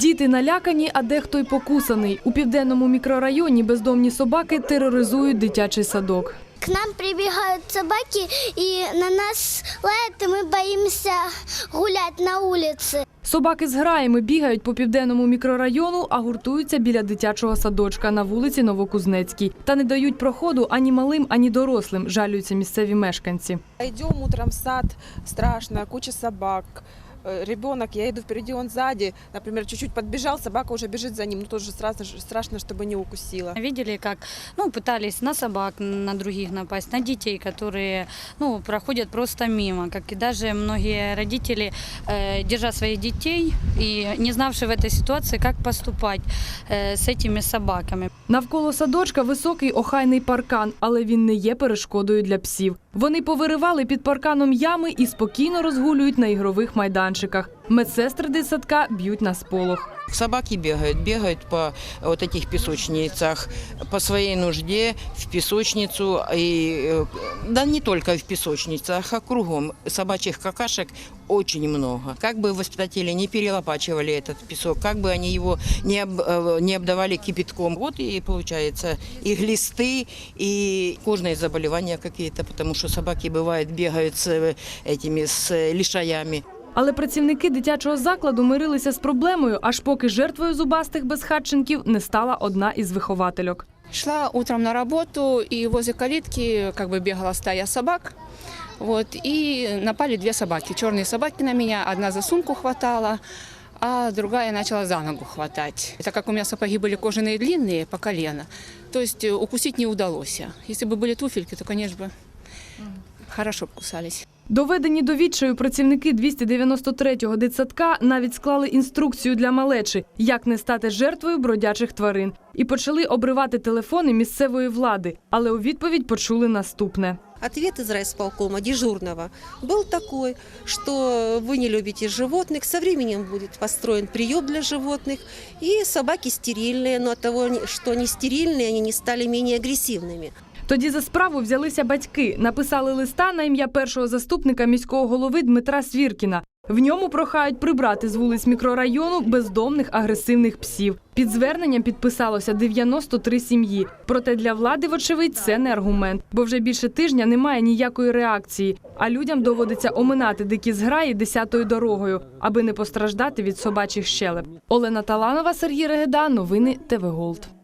Діти налякані, а дехто й покусаний. У південному мікрорайоні бездомні собаки тероризують дитячий садок. К нам прибегают собаки и на нас лают, и мы боимся гулять на улице. Собаки з граями бігають по південному мікрорайону, а гуртуються біля дитячого садочка на вулиці Новокузнецькій. Та не дають проходу ані малим, ані дорослим, жалюються місцеві мешканці. Идем утром в сад, страшно, куча собак. Э, Ребенок, я иду впереди, он сзади. Например, чуть-чуть подбежал, собака уже бежит за ним. Ну, тоже страшно, страшно, чтобы не укусила. Видели, как ну, пытались на собак, на других напасть, на детей, которые ну, проходят просто мимо. Как и даже многие родители, э, держа своих детей и не знавшие в этой ситуации, как поступать э, с этими собаками. Навколо садочка високий охайний паркан, але він не є перешкодою для псів. Вони повиривали під парканом ями і спокійно розгулюють на ігрових майданчиках. Медсестри дитсадка б'ють на сполох. Собаки бегают, бегают по вот этих песочницах, по своей нужде в песочницу, и, э, да не только в песочницах, а кругом. Собачьих какашек очень много. Как бы воспитатели не перелопачивали этот песок, как бы они его не, об- э, не обдавали кипятком, вот и получается и глисты, и кожные заболевания какие-то, потому что собаки бывают бегают с э, этими с э, лишаями. Але працівники дитячого закладу мирилися з проблемою, аж поки жертвою зубастих безхатченків не стала одна із виховательок. Шла утром на работу, и возле калитки как бы бегала стая собак. Вот, и напали две собаки, черные собаки на меня. Одна за сумку хватала, а другая начала за ногу хватать. Так как у меня сапоги были кожаные длинные, по колено, то есть э, укусить не удалось. Если бы были туфельки, то, конечно бы, хорошо бы кусались. Доведені до відчаю працівники 293-го дитсадка навіть склали інструкцію для малечі, як не стати жертвою бродячих тварин, і почали обривати телефони місцевої влади. Але у відповідь почули наступне. Ответ из райисполкома дежурного был такой, что вы не любите животных, со временем будет построен прием для животных, и собаки стерильные, но от того, что они стерильные, они не стали менее агрессивными. Тоді за справу взялися батьки, написали листа на ім'я першого заступника міського голови Дмитра Свіркіна. В ньому прохають прибрати з вулиць мікрорайону бездомних агресивних псів. Під зверненням підписалося 93 сім'ї. Проте для влади, вочевидь, це не аргумент, бо вже більше тижня немає ніякої реакції. А людям доводиться оминати дикі зграї десятою дорогою, аби не постраждати від собачих щелеп. Олена Таланова, Сергій Регеда. Новини ТВ Голд.